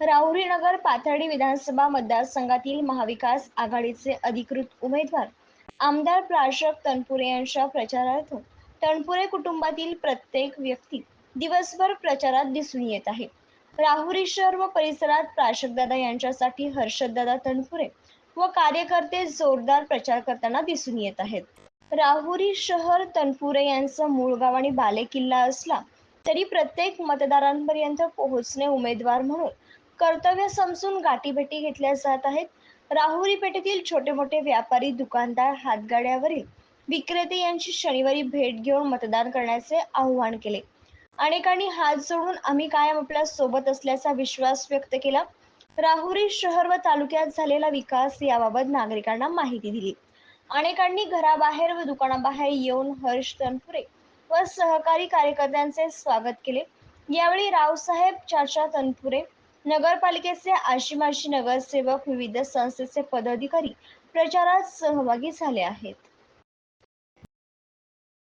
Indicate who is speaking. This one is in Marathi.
Speaker 1: राहुरी नगर पाथर्डी विधानसभा मतदारसंघातील महाविकास आघाडीचे अधिकृत उमेदवार आमदार प्राशक तनपुरे यांच्या प्रचारार्थ तनपुरे कुटुंबातील प्रत्येक व्यक्ती दिवसभर प्रचारात दिसून येत आहे. राहुरी शहर व परिसरात प्राशकदादा यांच्यासाठी हर्षददादा तनपुरे व कार्यकर्ते जोरदार प्रचार करताना दिसून येत आहेत. राहुरी शहर तनपुरे यांचं मूळ गाव आणि बालेकिल्ला असला तरी प्रत्येक मतदारांपर्यंत पोहोचणे उमेदवार म्हणून कर्तव्य समजून गाठीभेटी घेतल्या जात आहेत. राहुरी पेठेतील छोटे मोठे व्यापारी दुकानदार हातगाड्यावरील विक्रेते यांची शनिवारी भेट घेऊन मतदान करण्याचे आवाहन केले. अनेकांनी हात जोडून आम्ही कायम आपल्यासोबत असल्याचा विश्वास व्यक्त केला. राहुरी शहर व तालुक्यात झालेला विकास याबाबत नागरिकांना माहिती दिली. अनेकांनी घराबाहेर व दुकानाबाहेर येऊन हर्ष तनपुरे व सहकारी कार्यकर्त्यांचे स्वागत केले. यावेळी रावसाहेब चाचा तनपुरे नगरपालिकेचे आशिमाशी नगरसेवक विविध संस्थेचे पदाधिकारी प्रचारात सहभागी झाले आहेत.